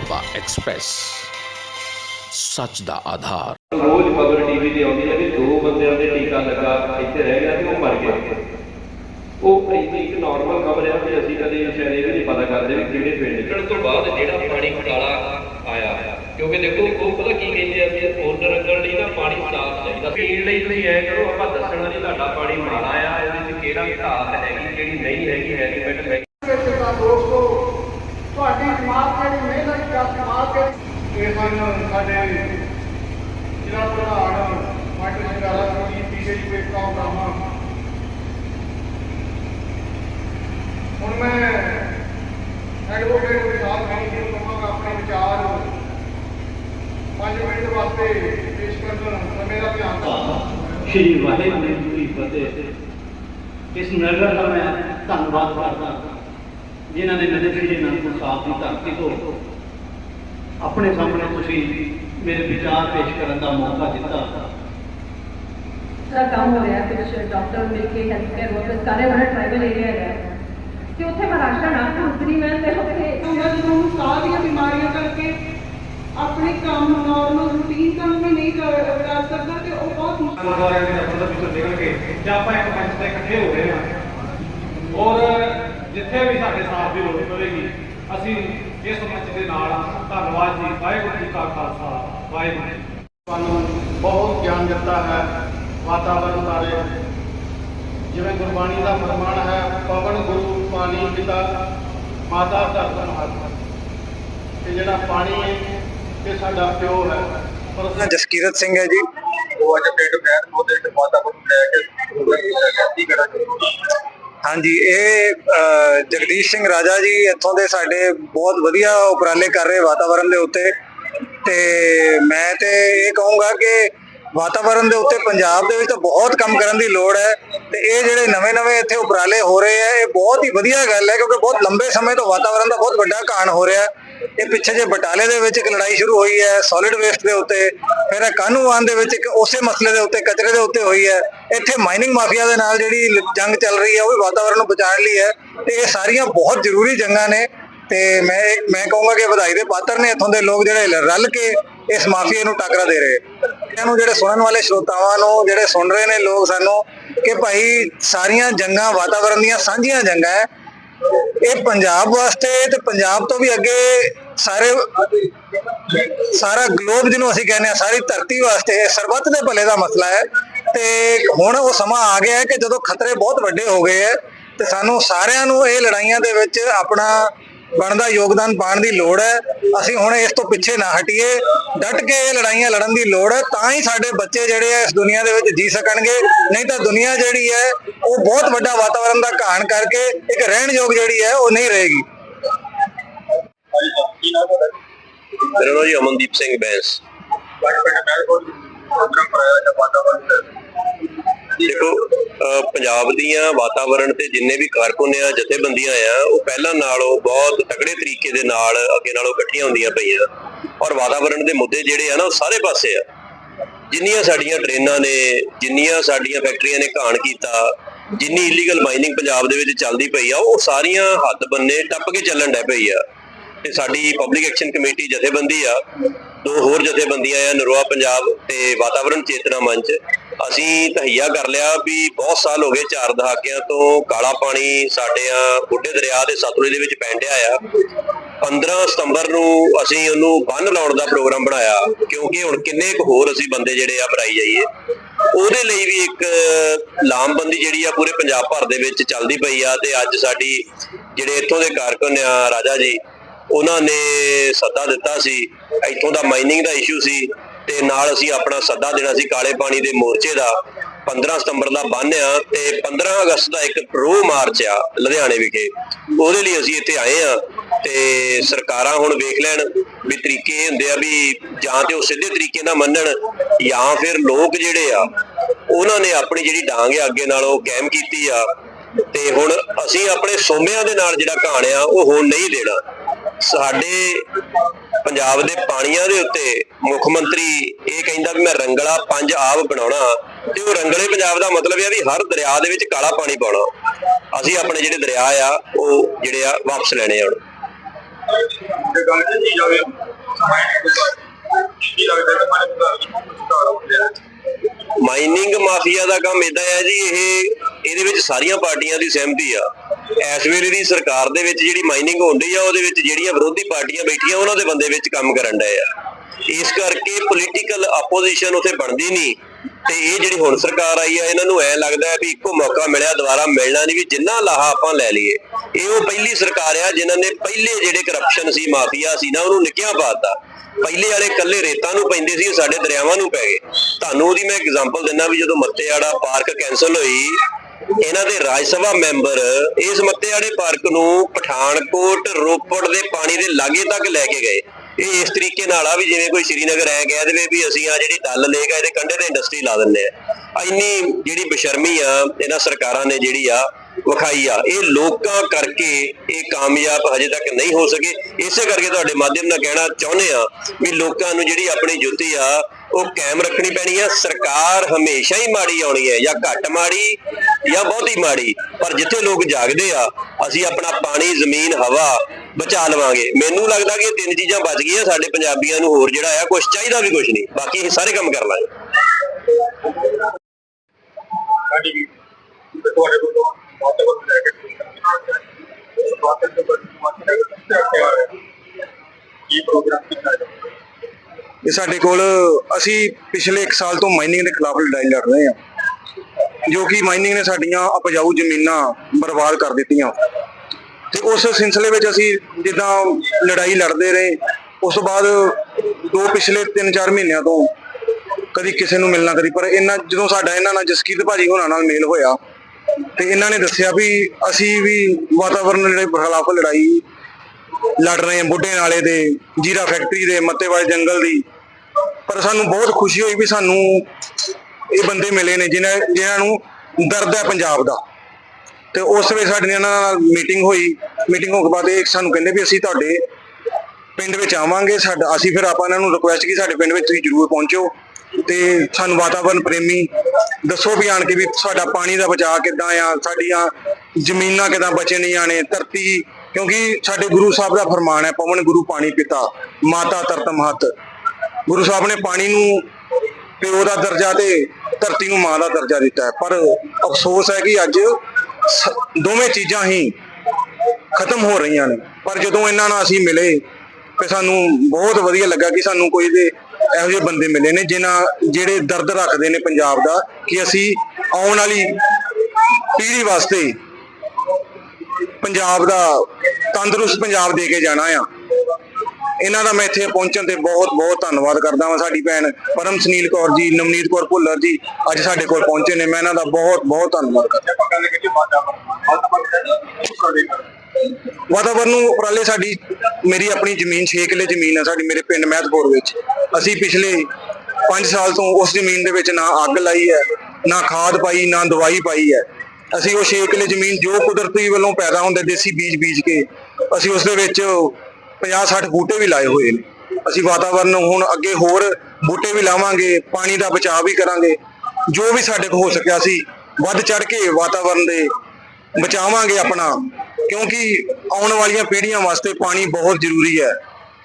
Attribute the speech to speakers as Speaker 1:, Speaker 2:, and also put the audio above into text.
Speaker 1: Doaba express. ਸੱਚ ਦਾ ਆਧਾਰ।
Speaker 2: ਰੋਜ਼ ਖਬਰ TV ਤੇ ਆਉਂਦੀ ਹੈ ਕਿ ਦੋ ਬੰਦਿਆਂ ਦੇ ਟੀਕਾ ਲੱਗਾ ਇੱਥੇ ਰਹਿ ਗਿਆ ਤੇ ਉਹ ਮਰ ਗਿਆ। ਉਹ ਇੰਨੀ ਇੱਕ ਨਾਰਮਲ ਖਬਰ ਹੈ ਕਿ ਅਸੀਂ ਕਦੇ ਸ਼ਾਇਦ ਇਹ ਵੀ ਨਹੀਂ ਪਤਾ ਕਰਦੇ ਵੀ ਕਿਹੜੇ ਪਿੰਡ ਨਿਕਲਣ ਤੋਂ ਬਾਅਦ ਜਿਹੜਾ ਪਾਣੀ ਕਾਲਾ ਆਇਆ ਕਿਉਂਕਿ ਦੇਖੋ ਉਹ ਪਤਾ ਕੀ ਕਹਿੰਦੇ ਆ ਵੀ ਹੋਰ ਰੰਗਣ ਲਈ ਨਾ ਪਾਣੀ ਸਾਫ਼ ਚਾਹੀਦਾ। ਪੀਣ ਲਈ ਤੁਸੀਂ ਐ ਕਰੋ ਆਪਾਂ ਦੱਸਣਾ ਨਹੀਂ ਤੁਹਾਡਾ ਪਾਣੀ ਮਾੜਾ ਆ ਇਹਦੇ ਵਿੱਚ ਕਿਹੜਾ ਘਾਤ ਹੈਗੀ ਕਿਹੜੀ ਨਹੀਂ ਹੈਗੀ ਹੈਲੀਮੈਂਟ ਹੈਗੀ
Speaker 3: ਵਿੱਚ ਤਾਂ ਦੋਸਤੋ ਤੁਹਾਡੀ ਜਮਾਤ ਜਿਹੜੀ ਮਿਹਨਤ ਦਾ ਇਹ ਹਨ ਸਾਡੇ ਜ਼ਿਲ੍ਹਾ ਪ੍ਰਧਾਨ ਮਾਟਰ ਸਿੰਘਾਲਾ ਜੀ ਪੀਛੇ ਜੀ ਕੋਈ ਕੰਮ ਕਰਨਾ ਹੁਣ ਮੈਂ ਐਡਵੋਕੇਟ ਵਿਸ਼ਾਲ ਸਿੰਘ ਜੀ ਕਹਾਂਗਾ ਆਪਣੇ ਵਿਚਾਰ 5 ਮਿੰਟ ਵਾਸਤੇ ਪੇਸ਼ ਕਰਨ ਸਮੇਂ ਦਾ ਧਿਆਨ
Speaker 4: ਸ਼੍ਰੀ ਵਾਹਿਗੁਰੂ ਜੀ ਕੀ ਫਤਿਹ। ਇਸ ਨਗਰ ਦਾ ਮੈਂ ਧੰਨਵਾਦ ਕਰਦਾ ਜਿਨ੍ਹਾਂ ਨੇ ਮੇਰੇ ਸ਼੍ਰੀ ਅਨੰਦਪੁਰ ਸਾਹਿਬ ਦੀ ਧਰਤੀ ਤੋਂ ਆਪਣੇ ਸਾਹਮਣੇ ਤੁਸੀਂ ਮੇਰੇ ਵਿਚਾਰ ਪੇਸ਼ ਕਰਨ ਦਾ ਮੌਕਾ ਦਿੱਤਾ।
Speaker 5: ਦਾ ਕੰਮ ਹੋ ਰਿਹਾ ਕੁਝ ਡਾਕਟਰ ਮਿਲ ਕੇ ਹੈਲਥ ਕੇਅਰ ਵਰਕਰ ਸਾਰੇ ਬੜਾ ਟ੍ਰਾਈਬਲ ਏਰੀਆ ਹੈਗਾ ਤੇ ਉੱਥੇ ਮਹਾਰਾਸ਼ਟਰ ਨਾ ਉਤਰੀ ਮੈਂ ਤੇ ਉੱਥੇ
Speaker 6: ਉਹਨਾਂ ਉਹਨੂੰ ਸਾਹ ਦੀਆਂ ਬਿਮਾਰੀਆਂ ਕਰਕੇ ਆਪਣੇ ਕੰਮ ਨਾਰਮਲ ਰੂਟੀਨ ਕੰਮ ਵੀ ਨਹੀਂ ਕਰ ਸਕਦਾ ਤੇ ਉਹ ਬਹੁਤ ਮੁਸ਼ਕਲ
Speaker 3: ਗੁਰਦੁਆਰਿਆਂ ਦੇ ਦਫ਼ਤਰ ਵਿੱਚੋਂ ਨਿਕਲ ਕੇ ਜਾਂ ਆਪਾਂ ਇੱਕ ਮੰਚ ਤੇ ਇਕੱਠੇ ਹੋ ਰਹੇ ਹਾਂ। ਔਰ ਜਿੱਥੇ ਵੀ ਸਾਡੇ ਸਾਥ ਦੀ ਲੋੜ ਪਵੇਗੀ ਅਸੀਂ ਇਸ ਮੰਚ ਦੇ ਨਾਲ। ਧੰਨਵਾਦ ਜੀ ਵਾਹਿਗੁਰੂ ਜੀ ਕਾ ਖਾਲਸਾ ਵਾਹਿਗੁਰੂ ਜੀ।
Speaker 7: ਤੁਹਾਨੂੰ ਬਹੁਤ ਗਿਆਨ ਦਿੱਤਾ ਹੈ ਵਾਤਾਵਰਣ ਬਾਰੇ ਜਿਵੇਂ ਗੁਰਬਾਣੀ ਦਾ ਫਰਮਾਨ ਹੈ ਪਵਨ ਗੁਰੂ ਪਾਣੀ ਪਿਤਾ ਮਾਤਾ ਧਰਤ ਮਹਤ ਤੇ ਜਿਹੜਾ ਪਾਣੀ ਹੈ ਇਹ ਸਾਡਾ ਪਿਓ ਹੈ ਪਰ
Speaker 8: ਜਸਕੀਰਤ ਸਿੰਘ ਹੈ ਜੀ ਉਹ ਅੱਜ ਪਿੰਡ ਬੈਰ ਉਹਦੇ ਤੇ ਮਾਤਾ ਨੂੰ ਲੈ ਕੇ ਹਾਂਜੀ ਇਹ ਅਹ, ਜਗਦੀਸ਼ ਸਿੰਘ ਰਾਜਾ ਜੀ ਇੱਥੋਂ ਦੇ ਸਾਡੇ ਬਹੁਤ ਵਧੀਆ ਉਪਰਾਲੇ ਕਰ ਰਹੇ ਵਾਤਾਵਰਣ ਦੇ ਉੱਤੇ। ਤੇ ਮੈਂ ਤੇ ਇਹ ਕਹੂੰਗਾ ਕਿ ਵਾਤਾਵਰਣ ਦੇ ਉੱਤੇ ਪੰਜਾਬ ਦੇ ਵਿੱਚ ਤਾਂ ਬਹੁਤ ਕੰਮ ਕਰਨ ਦੀ ਲੋੜ ਹੈ ਤੇ ਇਹ ਜਿਹੜੇ ਨਵੇਂ-ਨਵੇਂ ਇੱਥੇ ਉਪਰਾਲੇ ਹੋ ਰਹੇ ਆ ਇਹ ਬਹੁਤ ਹੀ ਵਧੀਆ ਗੱਲ ਹੈ ਕਿਉਂਕਿ ਬਹੁਤ ਲੰਬੇ ਸਮੇਂ ਤੋਂ ਵਾਤਾਵਰਣ ਦਾ ਬਹੁਤ ਵੱਡਾ ਘਾਣ ਹੋ ਰਿਹਾ ਹੈ। ਇਹ ਪਿੱਛੇ ਜੇ ਬਟਾਲੇ ਦੇ ਵਿੱਚ ਇੱਕ ਲੜਾਈ ਸ਼ੁਰੂ ਹੋਈ ਹੈ ਸੋਲਿਡ ਵੇਸਟ ਦੇ ਉੱਤੇ ਫਿਰ ਇਹ ਕਾਨੂੰਵਾਨ ਦੇ ਵਿੱਚ ਇੱਕ ਉਸੇ ਮਸਲੇ ਦੇ ਉੱਤੇ ਕਚਰੇ ਦੇ ਉੱਤੇ ਹੋਈ ਹੈ। ਇੱਥੇ ਮਾਈਨਿੰਗ ਮਾਫੀਆ ਦੇ ਨਾਲ ਜਿਹੜੀ ਜੰਗ ਚੱਲ ਰਹੀ ਹੈ, ਉਹ ਵੀ ਵਾਤਾਵਰਣ ਨੂੰ ਬਚਾਉਣ ਲਈ ਹੈ ਤੇ ਇਹ ਸਾਰੀਆਂ ਬਹੁਤ ਜ਼ਰੂਰੀ ਜੰਗਾਂ ਨੇ ਤੇ ਮੈਂ ਇਹ- ਮੈਂ ਕਹੂੰਗਾ ਕਿ ਵਧਾਈ ਦੇ ਪਾਤਰ ਨੇ ਇੱਥੋਂ ਦੇ ਲੋਕ ਜਿਹੜੇ ਰਲ ਕੇ ਇਸ ਮਾਫੀਆ ਨੂੰ ਟਾਕਰਾ ਦੇ ਰਹੇ। ਇਹਨਾਂ ਨੂੰ ਜਿਹੜੇ ਸੁਣਨ ਵਾਲੇ ਸਰੋਤਾਵਾਂ ਨੂੰ, ਜਿਹੜੇ ਸੁਣ ਰਹੇ ਨੇ ਲੋਕ ਸਾਨੂੰ ਕਿ ਭਾਈ ਸਾਰੀਆਂ ਜੰਗਾਂ ਵਾਤਾਵਰਣ ਦੀਆਂ ਸਾਂਝੀਆਂ ਜੰਗਾਂ ਹੈ। ਇਹ ਪੰਜਾਬ ਵਾਸਤੇ ਤੇ ਪੰਜਾਬ ਤੋਂ ਵੀ ਅੱਗੇ ਸਾਰੇ, ਸਾਰਾ ਗਲੋਬ ਜਿਹਨੂੰ ਅਸੀਂ ਕਹਿੰਦੇ ਆ ਸਾਰੀ ਧਰਤੀ ਵਾਸਤੇ ਇਹ ਸਰਬੱਤ ਦੇ ਭਲੇ ਦਾ ਮਸਲਾ ਹੈ। ਤੇ ਹੁਣ ਉਹ ਸਮਾਂ ਆ ਗਿਆ ਹੈ ਕਿ ਜਦੋਂ ਖਤਰੇ ਬਹੁਤ ਵੱਡੇ ਹੋ ਗਏ ਹੈ ਤੇ ਸਾਨੂੰ ਸਾਰਿਆਂ ਨੂੰ ਇਹ ਲੜਾਈਆਂ ਦੇ ਵਿੱਚ ਆਪਣਾ ਬਣਦਾ ਯੋਗਦਾਨ ਪਾਉਣ ਦੀ ਲੋੜ ਹੈ। ਅਸੀਂ ਹੁਣ ਇਸ ਤੋਂ ਪਿੱਛੇ ਨਾ ਹਟੀਏ। ਡਟ ਕੇ ਇਹ ਲੜਾਈਆਂ ਲੜਨ ਦੀ ਲੋੜ ਹੈ ਤਾਂ ਹੀ ਸਾਡੇ ਬੱਚੇ ਜਿਹੜੇ ਆ ਇਸ ਦੁਨੀਆ ਦੇ ਵਿੱਚ ਜੀ ਸਕਣਗੇ। ਨਹੀਂ ਤਾਂ ਦੁਨੀਆ ਜਿਹੜੀ ਹੈ ਉਹ ਬਹੁਤ ਵੱਡਾ ਵਾਤਾਵਰਣ ਦਾ ਘਾਣ ਕਰਕੇ ਇੱਕ ਰਹਿਣ ਯੋਗ ਜਿਹੜੀ ਹੈ ਉਹ ਨਹੀਂ ਰਹੇਗੀ।
Speaker 2: ਮੇਰਾ ਨਾਮ ਅਮਨਦੀਪ ਸਿੰਘ ਬੈਂਸ। ਦੇਖੋ ਪੰਜਾਬ ਦੀਆਂ ਵਾਤਾਵਰਣ ਤੇ ਜਿੰਨੇ ਵੀ ਕਾਰਕੁਨ ਆ, ਜਥੇਬੰਦੀਆਂ ਆ, ਉਹ ਪਹਿਲਾਂ ਨਾਲੋਂ ਬਹੁਤ ਤਕੜੇ ਤਰੀਕੇ ਦੇ ਨਾਲ ਅੱਗੇ ਨਾਲੋਂ ਇਕੱਠੀਆਂ ਹੁੰਦੀਆਂ ਪਈਆਂ। ਔਰ ਵਾਤਾਵਰਣ ਦੇ ਮੁੱਦੇ ਜਿਹੜੇ ਆ ਨਾ, ਉਹ ਸਾਰੇ ਪਾਸੇ ਆ। ਜਿੰਨੀਆਂ ਸਾਡੀਆਂ ਟ੍ਰੇਨਾਂ ਨੇ, ਜਿੰਨੀਆਂ ਸਾਡੀਆਂ ਫੈਕਟਰੀਆਂ ਨੇ ਘਾਣ ਕੀਤਾ, ਜਿੰਨੀ ਇਲੀਗਲ ਮਾਈਨਿੰਗ ਪੰਜਾਬ ਦੇ ਵਿੱਚ ਚੱਲਦੀ ਪਈ ਆ, ਉਹ ਸਾਰੀਆਂ ਹੱਦ ਬੰਨੇ ਟੱਪ ਕੇ ਚੱਲਣ ਡੈ ਪਈ ਆ। ਤੇ ਸਾਡੀ ਪਬਲਿਕ ਐਕਸ਼ਨ ਕਮੇਟੀ ਜਥੇਬੰਦੀ ਆ, ਦੋ ਹੋਰ ਜਥੇਬੰਦੀਆਂ ਆ, ਨਰੋਆ ਪੰਜਾਬ ਤੇ ਵਾਤਾਵਰਣ ਚੇਤਨਾ ਮੰਚ। ਅਸੀਂ ਤਹਈਆ ਕਰ ਲਿਆ ਵੀ ਬਹੁਤ ਸਾਲ ਹੋ ਗਏ ਚਾਰ ਦਹਾਕਿਆਂ ਤੋਂ ਕਾਲਾ ਪਾਣੀ ਸਾਡੇ ਆ ਬੁੱਢੇ ਦਰਿਆ ਦੇ ਸਤਲੁਜ ਦੇ ਵਿੱਚ ਪੈਂਡਿਆ ਆ। 15 ਸਤੰਬਰ ਨੂੰ ਅਸੀਂ ਉਹਨੂੰ ਬੰਨ ਲਾਉਣ ਦਾ ਪ੍ਰੋਗਰਾਮ ਬਣਾਇਆ, ਕਿਉਂਕਿ ਹੁਣ ਕਿੰਨੇ ਕੁ ਹੋਰ ਅਸੀਂ ਬੰਦੇ ਜਿਹੜੇ ਆ ਭਰਾਈ ਜਾਈਏ। ਉਹਦੇ ਲਈ ਵੀ ਇੱਕ ਲਾਮਬੰਦੀ ਜਿਹੜੀ ਆ ਪੂਰੇ ਪੰਜਾਬ ਭਰ ਦੇ ਵਿੱਚ ਚੱਲਦੀ ਪਈ ਆ ਤੇ ਅੱਜ ਸਾਡੀ ਜਿਹੜੇ ਇੱਥੋਂ ਦੇ ਕਾਰਕੁਨ ਆ ਰਾਜਾ ਜੀ ਉਹਨਾਂ ਨੇ ਸੱਦਾ ਦਿੱਤਾ ਸੀ, ਇੱਥੋਂ ਦਾ ਮਾਈਨਿੰਗ ਦਾ ਇਸ਼ੂ ਸੀ ਤੇ ਨਾਲ ਅਸੀਂ ਆਪਣਾ ਸੱਦਾ ਦੇਣਾ ਸੀ ਕਾਲੇ ਪਾਣੀ ਦੇ ਮੋਰਚੇ ਦਾ। 15 ਸਤੰਬਰ ਦਾ ਬੰਨ ਆ ਤੇ 15 ਅਗਸਤ ਦਾ ਇੱਕ ਰੋ ਮਾਰਚ ਆ ਲੁਧਿਆਣੇ ਵਿਖੇ। ਉਹਦੇ ਲਈ ਅਸੀਂ ਇੱਥੇ ਆਏ ਆ ਤੇ ਸਰਕਾਰਾਂ ਹੁਣ ਵੇਖ ਲੈਣ ਵੀ ਤਰੀਕੇ ਇਹ ਹੁੰਦੇ ਆ ਵੀ ਜਾਂ ਤੇ ਉਹ ਸਿੱਧੇ ਤਰੀਕੇ ਨਾਲ ਮੰਨਣ ਜਾਂ ਫਿਰ ਲੋਕ ਜਿਹੜੇ ਆ, ਉਹਨਾਂ ਨੇ ਆਪਣੀ ਜਿਹੜੀ ਡਾਂਗ ਆ ਅੱਗੇ ਨਾਲੋਂ ਕਾਇਮ ਕੀਤੀ ਆ ਤੇ ਹੁਣ ਅਸੀਂ ਆਪਣੇ ਸੋਮਿਆਂ ਦੇ ਨਾਲ ਜਿਹੜਾ ਕਹਾਣ ਆ, ਉਹ ਹੁਣ ਨਹੀਂ ਦੇਣਾ। ਸਾਡੇ ਪੰਜਾਬ ਦੇ ਪਾਣੀਆਂ ਦੇ ਉੱਤੇ ਮੁੱਖ ਮੰਤਰੀ ਇਹ ਕਹਿੰਦਾ ਵੀ ਮੈਂ ਰੰਗਲਾ ਪੰਜ ਆਬ ਬਣਾਉਣਾ ਤੇ ਉਹ ਰੰਗਲੇ ਪੰਜਾਬ ਦਾ ਮਤਲਬ ਇਹ ਆ ਵੀ ਹਰ ਦਰਿਆ ਦੇ ਵਿੱਚ ਕਾਲਾ ਪਾਣੀ ਪਾਉਣਾ। ਅਸੀਂ ਆਪਣੇ ਜਿਹੜੇ ਦਰਿਆ ਆ ਉਹ ਜਿਹੜੇ ਆ ਵਾਪਸ ਲੈਣੇ ਆ ਹੁਣ।
Speaker 9: ਤੇ ਗੱਲ ਕੀਤੀ ਜਾਵੇ। ਕੀ ਲੱਗਦਾ ਕਿ ਮਾਰੇ ਸੁਧਾਰ ਹੋ ਰਿਹਾ
Speaker 2: ਮਾਈਨਿੰਗ ਮਾਫੀਆ ਦਾ ਕੰਮ ਇਦਾਂ ਹੈ ਜੀ ਇਹ ਇਹਦੇ ਵਿੱਚ ਸਾਰੀਆਂ ਪਾਰਟੀਆਂ ਦੀ ਸਹਿਮਤੀ ਆ। ਇਸ ਵੇਲੇ ਦੀ ਸਰਕਾਰ ਦੇ ਵਿੱਚ ਜਿਹੜੀ ਮਾਈਨਿੰਗ ਹੁੰਦੀ ਆ, ਉਹਦੇ ਵਿੱਚ ਜਿਹੜੀਆਂ ਵਿਰੋਧੀ ਪਾਰਟੀਆਂ ਬੈਠੀਆਂ, ਉਹਨਾਂ ਦੇ ਬੰਦੇ ਵਿੱਚ ਕੰਮ ਕਰਨ ਡਏ ਆ। ਇਸ ਕਰਕੇ ਪੋਲੀਟੀਕਲ ਆਪੋਜੀਸ਼ਨ ਉਥੇ ਬਣਦੀ ਨਹੀਂ। ਤੇ ਇਹ ਜਿਹੜੀ ਹੁਣ ਸਰਕਾਰ ਆਈ ਆ, ਇਹਨਾਂ ਨੂੰ ਐ ਲੱਗਦਾ ਹੈ ਵੀ ਇੱਕੋ ਮੌਕਾ ਮਿਲਿਆ, ਦੁਬਾਰਾ ਮਿਲਣਾ ਨਹੀਂ ਵੀ ਜਿੰਨਾ ਲਾਹਾ ਆਪਾਂ ਲੈ ਲਈਏ। ਇਹ ਉਹ ਪਹਿਲੀ ਸਰਕਾਰ ਆ, ਜਿਨ੍ਹਾਂ ਨੇ ਪਹਿਲੇ ਜਿਹੜੇ ਕਰਪਸ਼ਨ ਸੀ, ਮਾਫੀਆ ਸੀ ਨਾ, ਉਹਨੂੰ ਨਿਕਿਆ ਪਾਤਾ ਪਹਿਲੇ ਵਾਲੇ ਕੱਲੇ ਰੇਤਾਂ ਨੂੰ ਪੈਂਦੇ ਸੀ, ਸਾਡੇ ਦਰਿਆਵਾਂ ਨੂੰ ਪੈ ਗਏ। ਤੁਹਾਨੂੰ ਉਹਦੀ ਮੈਂ ਐਗਜ਼ਾਮਪਲ ਦਿੰਦਾ ਵੀ ਜਦੋਂ ਮੱਤੇਆੜਾ ਪਾਰਕ ਕੈਨਸਲ ਹੋਈ ਇਹਨਾਂ ਦੇ ਰਾਜ ਸਭਾ ਮੈਂਬਰ ਇਸ ਮੱਤੇਆੜੇ ਪਾਰਕ ਨੂੰ ਪਠਾਨਕੋਟ ਰੋਪੜ ਦੇ ਪਾਣੀ ਦੇ ਲਾਗੇ ਤੱਕ ਲੈ ਕੇ ਗਏ। ਇਹ ਇਸ ਤਰੀਕੇ ਨਾਲ ਆ ਵੀ ਜਿਵੇਂ ਕੋਈ ਸ਼੍ਰੀਨਗਰ ਐ ਕਹਿ ਦੇਵੇ ਵੀ ਅਸੀਂ ਆ ਜਿਹੜੀ ਡੱਲ ਲੇਕ ਆ, ਇਹਦੇ ਕੰਢੇ ਤੇ ਇੰਡਸਟਰੀ ਲਾ ਦਿੰਦੇ ਆ। ਇੰਨੀ ਜਿਹੜੀ ਬਸ਼ਰਮੀ ਆ, ਇਹਨਾਂ ਸਰਕਾਰਾਂ ਨੇ ਜਿਹੜੀ ਆ ਵਿਖਾਈ ਆ, ਇਹ ਲੋਕਾਂ ਕਰਕੇ ਇਹ ਕਾਮਯਾਬ ਹਜੇ ਤੱਕ ਨਹੀਂ ਹੋ ਸਕੇ। ਇਸੇ ਕਰਕੇ ਤੁਹਾਡੇ ਮਾਧਿਅਮ ਨਾਲ ਕਹਿਣਾ ਚਾਹੁੰਦੇ ਆ ਵੀ ਲੋਕਾਂ ਨੂੰ ਜਿਹੜੀ ਆਪਣੀ ਜੁੱਤੀ ਆ ਉਹ ਕਾਇਮ ਰੱਖਣੀ ਪੈਣੀ ਹੈ ਸਰਕਾਰ ਹਮੇਸ਼ਾ ਹੀ ਮਾੜੀ ਆਉਣੀ ਹੈ, ਜਾਂ ਘੱਟ ਮਾੜੀ ਜਾਂ ਬਹੁਤੀ ਮਾੜੀ। ਪਰ ਜਿੱਥੇ ਲੋਕ ਜਾਗਦੇ ਆ, ਅਸੀਂ ਆਪਣਾ ਪਾਣੀ, ਜ਼ਮੀਨ, ਹਵਾ ਬਚਾ ਲਵਾਂਗੇ। ਮੈਨੂੰ ਲੱਗਦਾ ਕਿ ਇਹ ਤਿੰਨ ਚੀਜ਼ਾਂ ਬਚ ਗਈਆਂ ਸਾਡੇ ਪੰਜਾਬੀਆਂ ਨੂੰ। ਹੋਰ ਜਿਹੜਾ ਆ ਕੁਝ ਚਾਹੀਦਾ ਵੀ ਕੁਝ ਨਹੀਂ। ਬਾਕੀ ਇਹ ਸਾਰੇ ਕੰਮ ਕਰ ਲਾਂਗੇ।
Speaker 9: ਸਾਡੀ ਤੁਹਾਡੇ ਕੋਲੋਂ ਬਹੁਤ ਬਹੁਤ ਲੈ ਕੇ ਬਾਤ ਤੇ ਬੜੀ ਹੈ ਕੀ ਪ੍ਰੋਗਰਾਮ ਕੀਤਾ ਜਾਵੇ
Speaker 10: ਇਹ ਸਾਡੇ ਕੋਲ ਅਸੀਂ ਪਿਛਲੇ 1 ਸਾਲ ਤੋਂ ਮਾਈਨਿੰਗ ਦੇ ਖਿਲਾਫ ਲੜਾਈ ਲੜ ਰਹੇ ਹਾਂ। ਜੋ ਕਿ ਮਾਈਨਿੰਗ ਨੇ ਸਾਡੀਆਂ ਉਪਜਾਊ ਜ਼ਮੀਨਾਂ ਬਰਬਾਦ ਕਰ ਦਿੱਤੀਆਂ। ਤੇ ਉਸ ਸਿਲਸਿਲੇ ਵਿੱਚ ਅਸੀਂ ਜਿੱਦਾਂ ਲੜਾਈ ਲੜਦੇ ਰਹੇ, ਉਸ ਤੋਂ ਬਾਅਦ ਦੋ ਪਿਛਲੇ 3-4 ਮਹੀਨਿਆਂ ਤੋਂ ਕਦੀ ਕਿਸੇ ਨੂੰ ਮਿਲਣਾ ਕਰੀ ਪਰ ਇਹਨਾਂ ਜਦੋਂ ਸਾਡਾ ਇਹਨਾਂ ਨਾਲ ਜਸਕੀਰਤ ਭਾਜੀ ਹੋਣਾ ਨਾਲ ਮੇਲ ਹੋਇਆ, ਤੇ ਇਹਨਾਂ ਨੇ ਦੱਸਿਆ ਵੀ ਅਸੀਂ ਵੀ ਵਾਤਾਵਰਣ ਦੇ ਖਿਲਾਫ ਲੜਾਈ ਲੜ ਰਹੇ ਹਾਂ ਬੁੱਢੇ ਨਾਲੇ ਦੇ, ਜੀਰਾ ਫੈਕਟਰੀ ਦੇ, ਮੱਤੇਵਾਲ ਜੰਗਲ ਦੀ। ਪਰ ਸਾਨੂੰ ਬਹੁਤ ਖੁਸ਼ੀ ਹੋਈ ਵੀ ਸਾਨੂੰ ਇਹ ਬੰਦੇ ਮਿਲੇ ਨੇ, ਜਿਨ੍ਹਾਂ ਜਿਨ੍ਹਾਂ ਨੂੰ ਦਰਦ ਹੈ ਪੰਜਾਬ ਦਾ। ਤੇ ਉਸ ਵੇਲੇ ਸਾਡੀ ਨਾਲ ਮੀਟਿੰਗ ਹੋਈ। ਮੀਟਿੰਗ ਹੋਣ ਤੋਂ ਬਾਅਦ ਇਹ ਸਾਨੂੰ ਕਹਿੰਦੇ ਵੀ ਅਸੀਂ ਤੁਹਾਡੇ ਪਿੰਡ ਵਿੱਚ ਆਵਾਂਗੇ, ਸਾਡਾ, ਅਸੀਂ ਫਿਰ ਆਪਾਂ ਇਹਨਾਂ ਨੂੰ ਰਿਕੁਐਸਟ ਕੀ ਸਾਡੇ ਪਿੰਡ ਵਿੱਚ ਤੁਸੀਂ ਜ਼ਰੂਰ ਪਹੁੰਚੋ। ਤੇ ਸਾਨੂੰ ਵਾਤਾਵਰਨ ਪ੍ਰੇਮੀ ਦੱਸੋ ਵੀ ਆਣ ਕੇ ਵੀ ਸਾਡਾ ਪਾਣੀ ਦਾ ਬਚਾਅ ਕਿੱਦਾਂ ਆ, ਸਾਡੀਆਂ ਜ਼ਮੀਨਾਂ ਕਿੱਦਾਂ ਬਚਣੀਆਂ ਨੇ, ਧਰਤੀ ਕਿਉਂਕਿ ਸਾਡੇ ਗੁਰੂ ਸਾਹਿਬ ਦਾ ਫਰਮਾਨ ਹੈ, ਪਵਨ ਗੁਰੂ ਪਾਣੀ ਪਿਤਾ, ਮਾਤਾ ਤਰਤ ਮਹਤ। ਗੁਰੂ ਸਾਹਿਬ ਨੇ ਪਾਣੀ ਨੂੰ ਪਿਓ ਦਾ ਦਰਜਾ ਤੇ ਧਰਤੀ ਨੂੰ ਮਾਂ ਦਾ ਦਰਜਾ ਦਿੱਤਾ ਹੈ। ਪਰ ਅਫਸੋਸ ਹੈ ਕਿ ਅੱਜ ਦੋਵੇਂ ਚੀਜ਼ਾਂ ਹੀ ਖਤਮ ਹੋ ਰਹੀਆਂ ਨੇ। ਪਰ ਜਦੋਂ ਇਹਨਾਂ ਨਾਲ ਅਸੀਂ ਮਿਲੇ, ਤੇ ਸਾਨੂੰ ਬਹੁਤ ਵਧੀਆ ਲੱਗਾ ਕਿ ਸਾਨੂੰ ਕੋਈ ਦੇ ਇਹੋ ਜਿਹੇ ਬੰਦੇ ਮਿਲੇ ਨੇ, ਜਿਨ੍ਹਾਂ, ਜਿਹੜੇ ਦਰਦ ਰੱਖਦੇ ਨੇ ਪੰਜਾਬ ਦਾ, ਕਿ ਅਸੀਂ ਆਉਣ ਵਾਲੀ ਪੀੜ੍ਹੀ ਵਾਸਤੇ ਪੰਜਾਬ ਦਾ ਤੰਦਰੁਸਤ ਪੰਜਾਬ ਦੇ ਕੇ ਜਾਣਾ ਆ। ਇਹਨਾਂ ਦਾ ਮੈਂ ਇੱਥੇ ਪਹੁੰਚਣ ਤੇ ਬਹੁਤ ਬਹੁਤ ਧੰਨਵਾਦ ਕਰਦਾ ਹਾਂ ਸਾਡੀ ਭੈਣ ਪਰਮ ਸੁਨੀਲ ਕੌਰ ਜੀ, ਨਵਨੀਤ ਕੌਰ ਭੁੱਲਰ ਜੀ ਅੱਜ ਸਾਡੇ ਕੋਲ ਪਹੁੰਚੇ ਨੇ। ਮੈਂ ਇਹਨਾਂ ਦਾ ਬਹੁਤ ਬਹੁਤ ਧੰਨਵਾਦ ਕਰਦਾ।
Speaker 9: ਵਾਤਾਵਰਨ
Speaker 10: ਵਾਤਾਵਰਨ ਨੂੰ ਉਪਰਾਲੇ ਸਾਡੀ, ਮੇਰੀ ਆਪਣੀ ਜ਼ਮੀਨ 6 ਕਿੱਲੇ ਜ਼ਮੀਨ ਹੈ ਸਾਡੀ, ਮੇਰੇ ਪਿੰਡ ਮਹਿਤਪੁਰ ਵਿੱਚ। ਅਸੀਂ ਪਿਛਲੇ 5 ਸਾਲ ਤੋਂ ਉਸ ਜ਼ਮੀਨ ਦੇ ਵਿੱਚ ਨਾ ਅੱਗ ਲਾਈ ਹੈ, ਨਾ ਖਾਦ ਪਾਈ, ਨਾ ਦਵਾਈ ਪਾਈ ਹੈ। ਅਸੀਂ ਉਹ 6 ਕਿੱਲੇ ਜ਼ਮੀਨ ਜੋ ਕੁਦਰਤੀ ਵੱਲੋਂ ਪੈਦਾ ਹੁੰਦੇ ਦੇਸੀ ਬੀਜ ਬੀਜ ਕੇ ਅਸੀਂ ਉਸ ਦੇ ਵਿੱਚ 50 60 ਬੂਟੇ ਵੀ ਲਾਏ ਹੋਏ ਨੇ। ਅਸੀਂ ਵਾਤਾਵਰਨ ਨੂੰ ਹੁਣ ਅੱਗੇ ਹੋਰ ਬੂਟੇ ਵੀ ਲਾਵਾਂਗੇ, ਪਾਣੀ ਦਾ ਬਚਾਅ ਵੀ ਕਰਾਂਗੇ। ਜੋ ਵੀ ਸਾਡੇ ਕੋਲ ਹੋ ਸਕਿਆ ਸੀ, ਵੱਧ ਚੜ ਕੇ ਵਾਤਾਵਰਨ ਦੇ ਬਚਾਵਾਂਗੇ ਆਪਣਾ। ਕਿਉਂਕਿ ਆਉਣ ਵਾਲੀਆਂ ਪੀੜ੍ਹੀਆਂ ਵਾਸਤੇ ਪਾਣੀ ਬਹੁਤ ਜ਼ਰੂਰੀ ਹੈ।